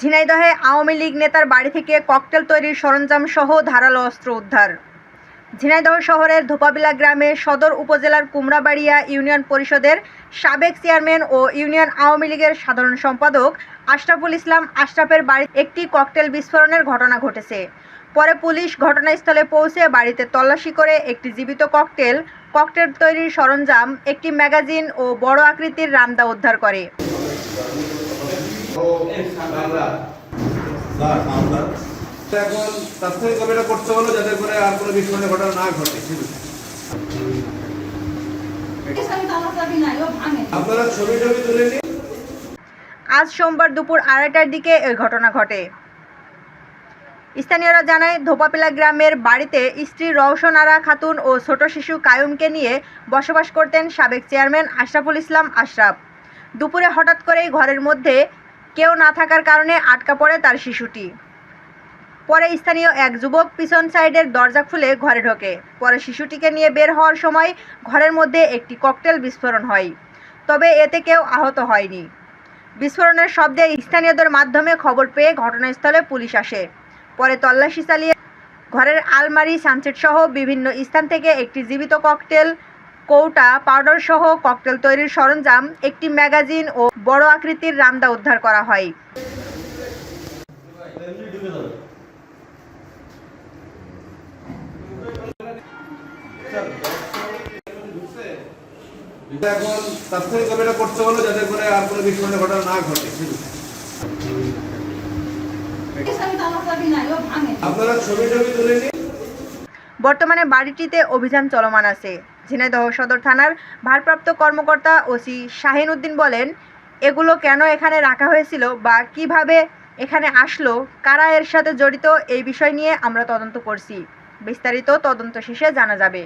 ঝিনাইদহে আওয়ামী লীগ নেতার বাড়ি থেকে ককটেল তৈরির সরঞ্জাম সহ ধারালো অস্ত্র উদ্ধার। ঝিনাইদহ শহরের ধোপাবিলা গ্রামে সদর উপজেলার কুমড়াবাড়িয়া ইউনিয়ন পরিষদের সাবেক চেয়ারম্যান ও ইউনিয়ন আওয়ামী লীগের সাধারণ সম্পাদক আশরাফুল ইসলাম আশরাফের বাড়ি একটি ককটেল বিস্ফোরণের ঘটনা ঘটেছে। পরে পুলিশ ঘটনাস্থলে পৌঁছে বাড়িতে তল্লাশি করে একটি জীবিত ককটেল ককটেল তৈরির সরঞ্জাম, একটি ম্যাগাজিন ও বড় আকৃতির রামদা উদ্ধার করে। এখন করতে হলো যাতে করে আর কোনো ঘটনা না ঘটে আপনারা ছবি টবি তুলে নিন আজ সোমবার দুপুর আড়াইটার দিকে এই ঘটনা ঘটে। স্থানীয়রা জানায়, ধোপাপিলা গ্রামের বাড়িতে স্ত্রী রওশন আরা খাতুন ও ছোট শিশু কায়ুমকে নিয়ে বসবাস করতেন সাবেক চেয়ারম্যান আশরাফুল ইসলাম আশরাফ। দুপুরে হঠাৎ করেই ঘরের মধ্যে কেউ না থাকার কারণে আটকা পড়ে তার শিশুটি। পরে স্থানীয় এক যুবক পিছন সাইডের দরজা খুলে ঘরে ঢোকে। পরে শিশুটিকে নিয়ে বের হওয়ার সময় ঘরের মধ্যে একটি ককটেল বিস্ফোরণ হয়, তবে এতে কেউ আহত হয়নি। বিস্ফোরণের শব্দে স্থানীয়দের মাধ্যমে খবর পেয়ে ঘটনাস্থলে পুলিশ আসে। পরে তল্লাশি চালিয়ে ঘরের আলমারি সানসেট সহ বিভিন্ন স্থান থেকে একটি জীবিত ককটেল কৌটা পাউডার সহ ককটেল তৈরির সরঞ্জাম একটি ম্যাগাজিন ও বড় আকৃতির রামদা উদ্ধার করা হয়। এখন তাৎক্ষণিকভাবে এটা করতে হলো যাতে করে আর কোনো বিস্ফোরণের ঘটনা না ঘটে আপনারা ছবি টবি তুলে নিন। বর্তমানে বাড়িটিতে অভিযান চলমান আছে। ঝিনাইদহ সদর থানার ভারপ্রাপ্ত কর্মকর্তা ওসি শাহিন উদ্দিন বলেন, এগুলো কেন এখানে রাখা হয়েছিল বা কীভাবে এখানে আসলো, কারা এর সাথে জড়িত, এই বিষয় নিয়ে আমরা তদন্ত করছি। বিস্তারিত তদন্ত শেষে জানা যাবে।